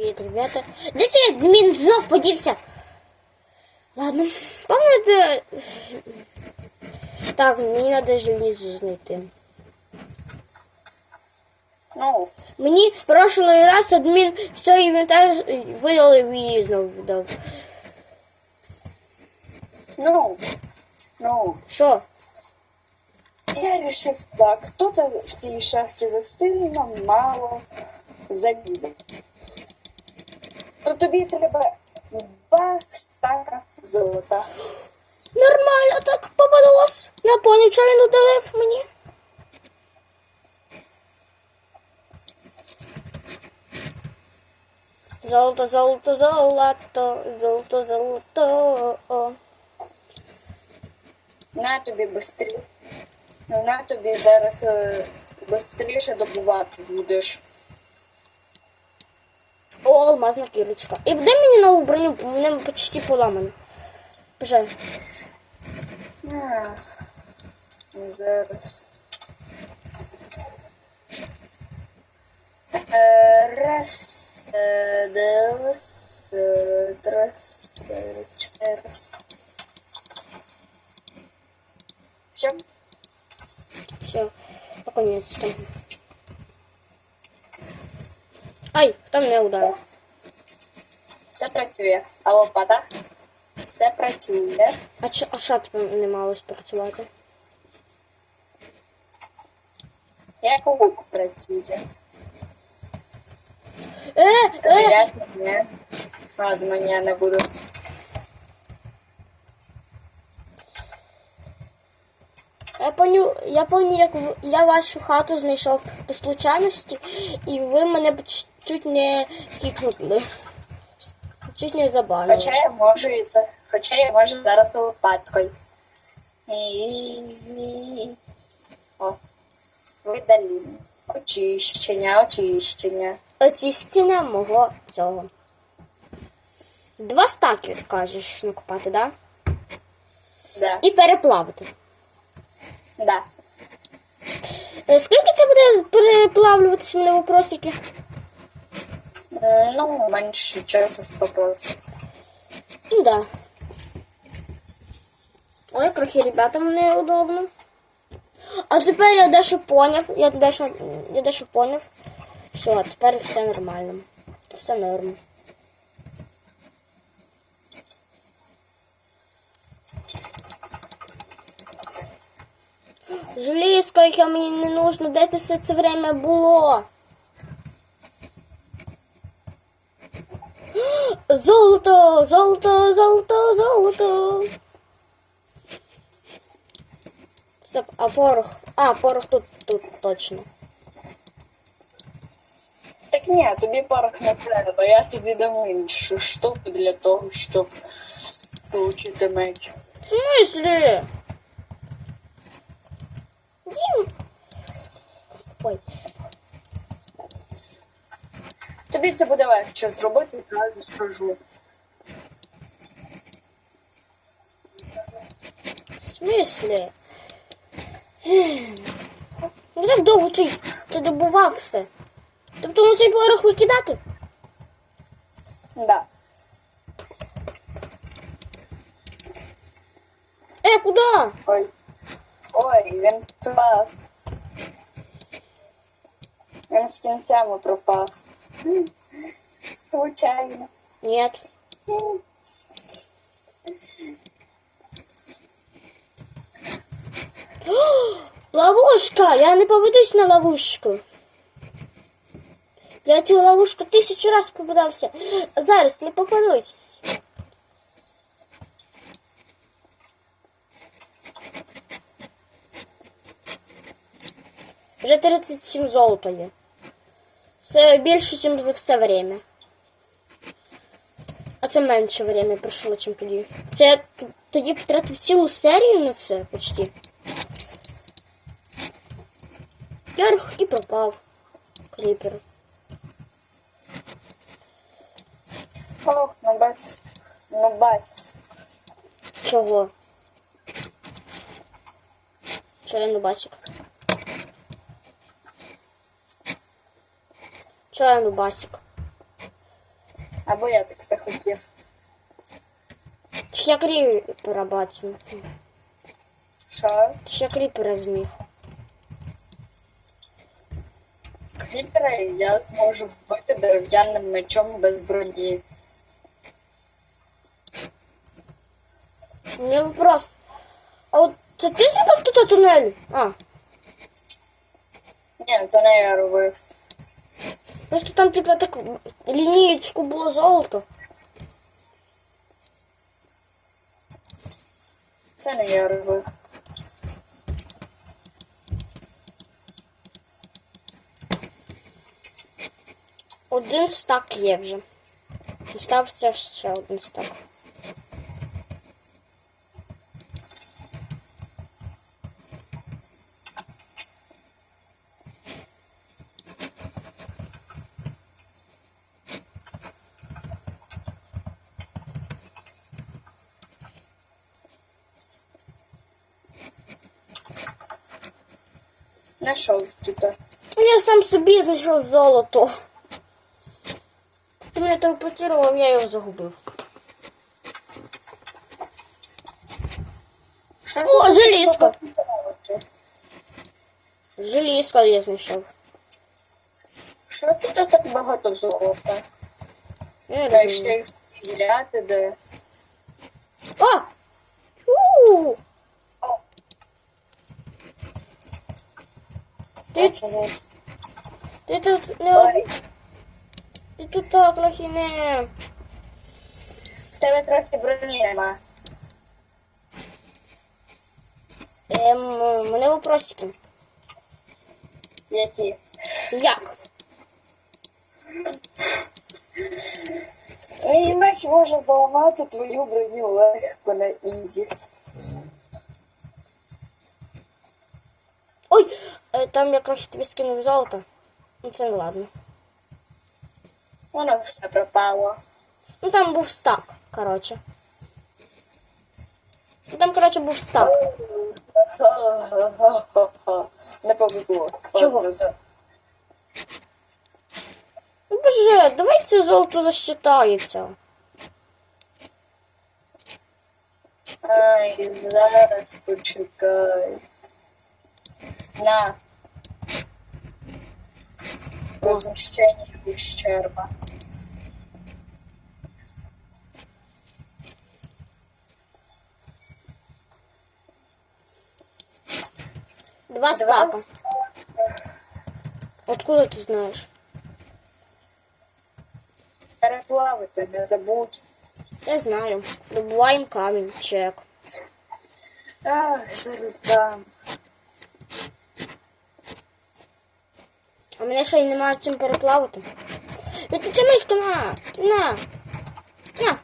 Привіт, ребята. Де цей адмін знов подівся? Ладно, пам'ятаєте... Так, мені треба желізо знайти. Ну, Мені прошлий раз адмін все інвентар видалив і знову видав. ну, ну. Що? Я вирішив так. Тут в цій шахті засильно мало заліза. То тобі треба два стака золота. Нормально так попадалось. Я поняв, що він удалив мені. Золото, золото, золото, золото, золото. О. На тобі бистрі. Ну, на тобі зараз е, бистріше добувати будеш. О, алмазна кірочка. І де мені нову броню? У мене почти поламано. Бажаю. А, Зараз. Е, Раз, е, два, е, три, чотири. Все? Все, наконец-то. Ай, хто мене ударив? Все працює. А лопата? Все працює. А, ч, а тепер не мало спрацювати? Як лук працює. Е, е, Перевіряти не. Ладно, я не буду. я пам'ятаю, я пам'ятаю, як в- я вашу хату знайшов по случайності, і ви мене ч- чуть не кікнули. Чуть не забанили. Хоча я можу і це. Хоча я можу зараз лопаткою. О, видаління. Очищення, очищення. Очистення мого цього. Два стаки, кажеш, накопати, да? Да. І переплавити. Да. Е, Скільки це буде переплавлюватися мене вопросики? Ну, менше часу 100%. Ну да. Ой, трохи ребятам неудобно. А тепер я дещо поняв. Я дещо, я дещо поняв. Все, тепер все нормально. Все норм. Желізко, яке мені не нужно, де це все це время було? Золото, золото, золото, золото. Стоп, а порох. А, порох тут, тут точно. Так ні, тобі порох не треба. Я тобі дам іншу штуку для того, щоб получити меч. В смысле? Дім. Ой, Тобі це буде легше зробити, зразу скажу. в смислі? Ну так довго ти це добував все. Тобто на цей порох викидати? Да. Е, куди? Ой. Ой, він пропав. Він з кінцями пропав. Случайно. Нет. Ловушка! Я не поведусь на ловушку. Я цю ловушку тисячу разів попадався. Зараз не попадусь. Вже 37 золота є. Це більше, ніж за все время. А це менше время пройшло, ніж тоді. Це я тоді потратив цілу серію на це почти. Ярх і пропав. Кріпер. О, ну бач. Ну бач. Чого? Що я не бачив? Не бачив? Або я так захотів. Чи я кріпера бачу? Що? Я кріпера зміг? Кліпера я зможу вбити дерев'яним мечом без броні. У мене вопрос. А от це ти зробив тут тунель? А, Ні, це не я робив. Просто там типа, так лінієчку було золото. Це не я робив. Один стак є вже. І стався ще один стак. Знайшов тут. Я сам собі знайшов золото. Ти мене телепортував, я його загубив. О, тут желізко. Желізко я знайшов. Що тут так багато золота? Я не розумію. ще стріляти, де. А! Ти, ти тут не ти тут так трохи не. тебе трохи броні нема. Ем, мене вопросики. Які? Як? Меч може заламати твою броню легко на ізі. Ой! е, Там я трохи тобі скинув золото. Ну це не ладно. Воно все пропало. Ну там був стак, коротше. Ну, Там, коротше, був стак. Не повезло. Чого? Ну боже, давай це золото засчитається. Ай, зараз почекай. На. Возмущення ущерба. Два стака. Откуда ти знаєш? Переплавити, не забудь. Я знаю. Добуваємо камінь, чек. Ах, зараз дам. Мене ще й немає чим переплавити. Відключи мишку на! На! На!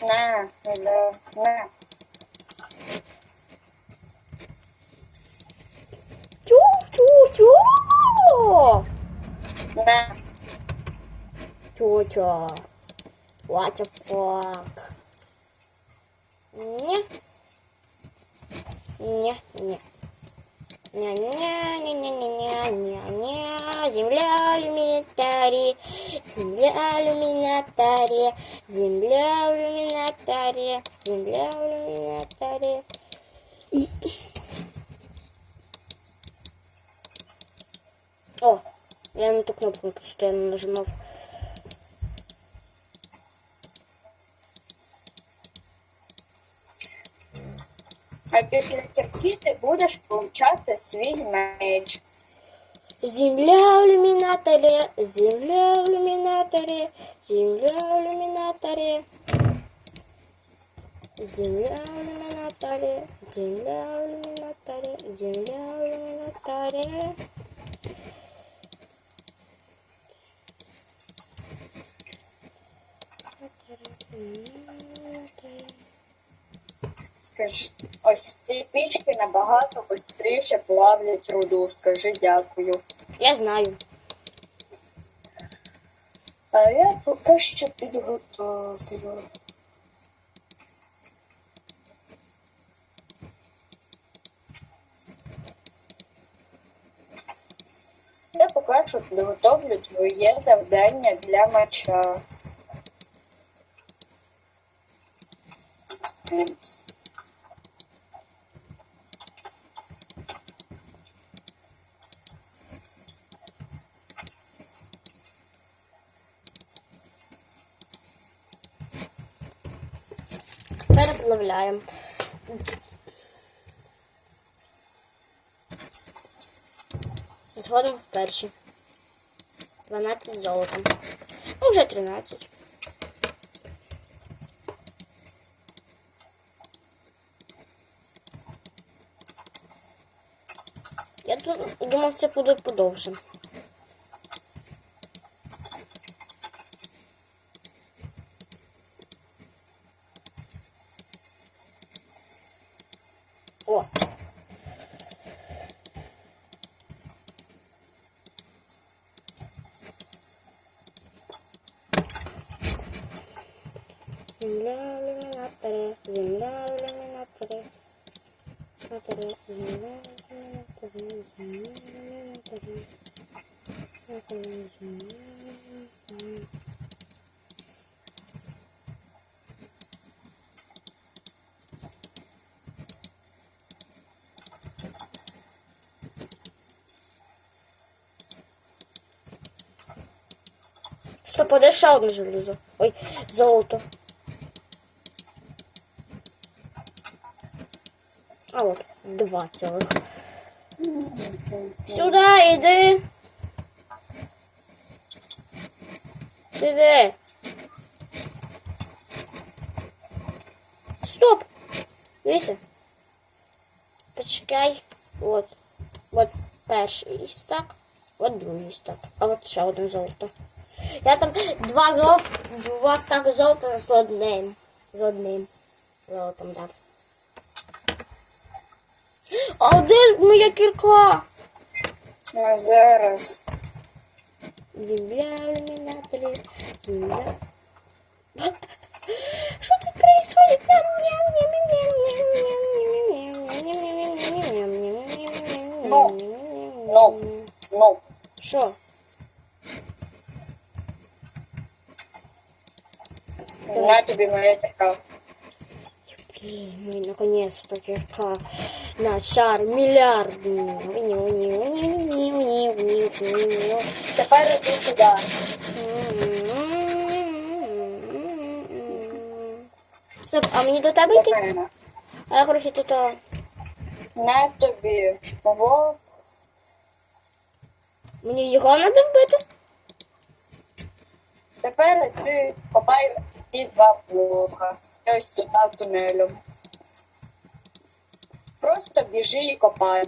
На, на, на. Тю-тю-тю! На. Тю-тю. What the fuck? Не. Не, не. Не, не, не, не, не, не, не, не, земля иллюминатарий, земля иллюминатарий, земля иллюминатарий, земля иллюминатарий. И- О, я на ту кнопку постоянно нажимав. А після кірки ти будеш получати свій меч. Земля в иллюминаторе, земля в иллюминаторе, земля в иллюминаторе. Земля в иллюминаторе, земля в иллюминаторе, земля в иллюминаторе. Скажи, ось ці пічки набагато швидше плавлять руду. Скажи дякую. Я знаю. А я поки що підготовлю. Я поки що підготовлю твоє завдання для меча. Епс. Переплавляємо. Згодом в перші. 12 золотом. Ну, вже 13. Я думав, це буде подовше. Земля иллюминаторы, земля иллюминаторы. Иллюминаторы, земля иллюминаторы, земля иллюминаторы. Иллюминаторы, земля иллюминаторы. Стоп, а де ще одне железо? Ой, золото. Два цілих. Сюди, іди. Сюди. Стоп. Дивися. Почекай. От. От перший стак, от другий стак. А от ще одне золото. Я там два золота, два стака золота з одним. З одним золотом дав. А де моя кірка? Ну, зараз. Земля, иллюминаторы, земля. Что тут происходит? Ну, ну, ну. Что? На тобі моя. Блин, мы наконец-то кирка на шар миллиарды. Тепер іди сюди. Стоп, а мені до тебе йти? А я, короче, тут... На тобі. Во. Мені його треба вбити? Тепер ти копай ті два блока. Ось туди тунелем. Просто біжи і копай.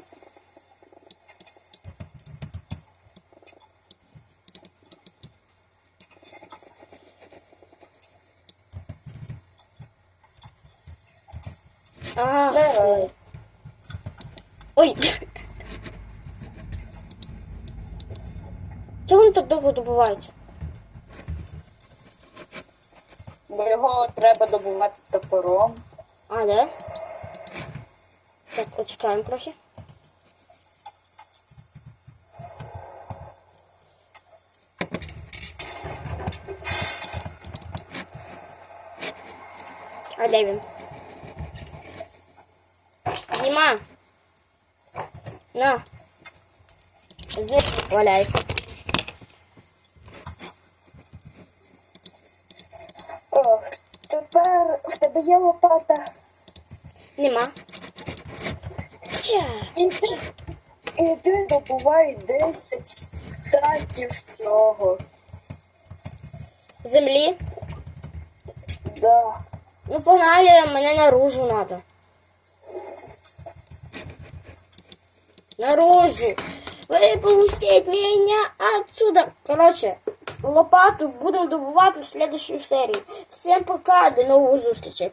Ах, Давай. Ой. Чому вони так довго добуваються? Бо його треба добувати топором. А, да? Так, почекаємо трохи. А де він? Діма! На! З ним валяється. Ох, тепер в тебе є лопата. Нема. Іди, іди добувай 10 стаків цього. Землі. Да. Ну, погнали, мене наружу надо. Наружу. Вы пустите меня отсюда. Короче, лопату будем добувати в следующей серии. Всем пока, до новых зустрічей.